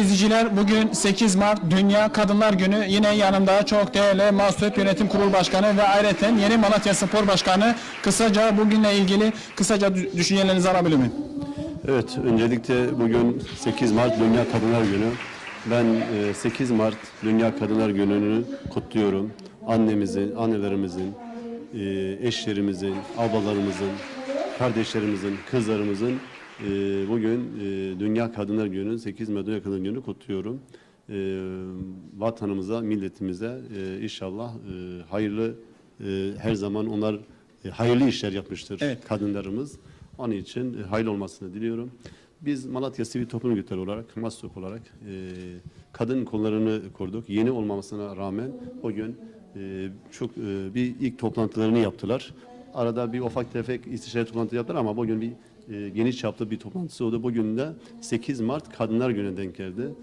İzleyiciler bugün 8 Mart Dünya Kadınlar Günü. Yine yanımda çok değerli Mahsup Yönetim Kurulu Başkanı ve ayrıca Yeni Malatya Spor Başkanı. Kısaca bugünle ilgili kısaca dü- düşüncelerinizi alabilir miyim? Evet, öncelikle bugün 8 Mart Dünya Kadınlar Günü. Ben e, 8 Mart Dünya Kadınlar Günü'nü kutluyorum. Annemizin, annelerimizin, e, eşlerimizin, ablalarımızın, kardeşlerimizin, kızlarımızın e, bugün e, Dünya Kadınlar Günü, 8 Mart Dünya Kadınlar Günü kutluyorum. E, vatanımıza, milletimize e, inşallah e, hayırlı, e, her zaman onlar e, hayırlı işler yapmıştır Evet. kadınlarımız. Onun için e, hayırlı olmasını diliyorum. Biz Malatya Sivil Toplum Örgütleri olarak, MASTOK olarak e, kadın kollarını kurduk. Yeni olmamasına rağmen o gün e, çok e, bir ilk toplantılarını yaptılar. Arada bir ufak tefek istişare toplantı yaptılar ama bugün bir e, geniş çaplı bir toplantısı oldu. Bugün de 8 Mart Kadınlar Günü'ne denk geldi.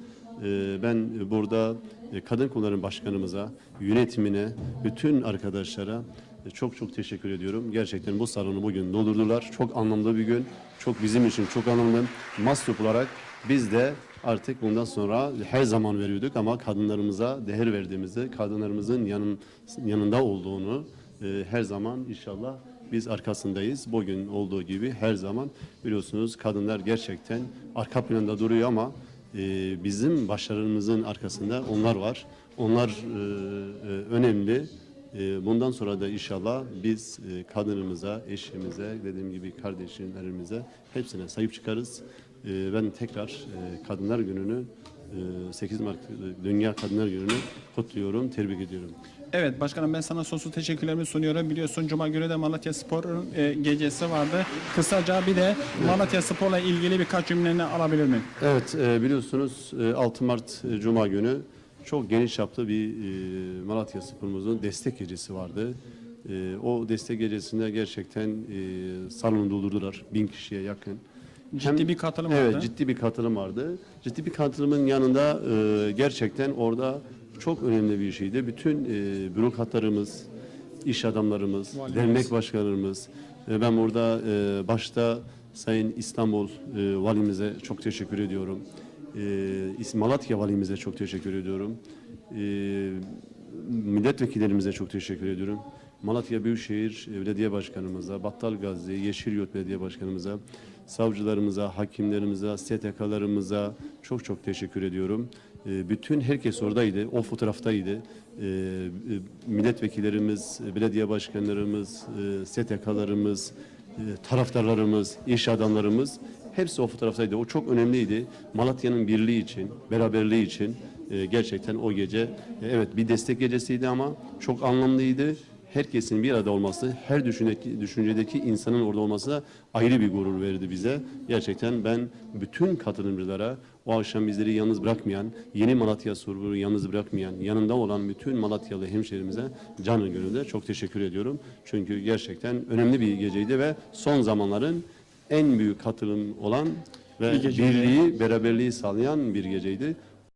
E, ben burada e, Kadın Kolları Başkanımıza, yönetimine, bütün arkadaşlara e, Çok çok teşekkür ediyorum. Gerçekten bu salonu bugün doldurdular. Çok anlamlı bir gün. Çok bizim için çok anlamlı. Mastup olarak biz de artık bundan sonra her zaman veriyorduk ama kadınlarımıza değer verdiğimizi, kadınlarımızın yanın, yanında olduğunu e, her zaman inşallah biz arkasındayız. Bugün olduğu gibi her zaman biliyorsunuz kadınlar gerçekten arka planda duruyor ama e, bizim başarımızın arkasında onlar var. Onlar e, e, önemli. Ee, Bundan sonra da inşallah biz e, kadınımıza, eşimize, dediğim gibi kardeşlerimize hepsine sahip çıkarız. Ee, Ben tekrar e, Kadınlar Günü'nü, e, 8 Mart Dünya Kadınlar Günü'nü kutluyorum, tebrik ediyorum. Evet başkanım ben sana sonsuz teşekkürlerimi sunuyorum. Biliyorsun Cuma günü de Malatya Spor'un e, gecesi vardı. Kısaca bir de Malatya Spor'la ilgili birkaç cümleni alabilir miyim? Evet, e, biliyorsunuz e, 6 Mart e, Cuma günü çok geniş çaplı bir e, Malatya Spor'umuzun destek gecesi vardı. E, O destek gecesinde gerçekten e, salonu doldurdular, bin kişiye yakın. Ciddi Hem- bir katılım evet, vardı. ciddi bir katılım vardı. Ciddi bir katılımın yanında e, gerçekten orada çok önemli bir şeydi. Bütün e, bürokratlarımız, iş adamlarımız, Valimiz. dernek başkanlarımız, e, ben burada e, başta Sayın İstanbul e, valimize çok teşekkür ediyorum. E, Malatya valimize çok teşekkür ediyorum. E, milletvekillerimize çok teşekkür ediyorum. Malatya Büyükşehir Belediye Başkanımıza, Battal Gazi, Yeşilyurt Belediye Başkanımıza, savcılarımıza, hakimlerimize, STK'larımıza çok çok teşekkür ediyorum. E, Bütün herkes oradaydı, o fotoğraftaydı. E, e, Milletvekillerimiz, belediye başkanlarımız, e, STK'larımız, e, taraftarlarımız, iş adamlarımız hepsi o fotoğraftaydı. O çok önemliydi. Malatya'nın birliği için, beraberliği için gerçekten o gece evet bir destek gecesiydi ama çok anlamlıydı. Herkesin bir arada olması, her düşüncedeki, düşüncedeki insanın orada olması da ayrı bir gurur verdi bize. Gerçekten ben bütün katılımcılara o akşam bizleri yalnız bırakmayan, yeni Malatya Surbu'yu yalnız bırakmayan, yanında olan bütün Malatyalı hemşerimize canı gönülde çok teşekkür ediyorum. Çünkü gerçekten önemli bir geceydi ve son zamanların en büyük katılım olan ve birliği, beraberliği sağlayan bir geceydi.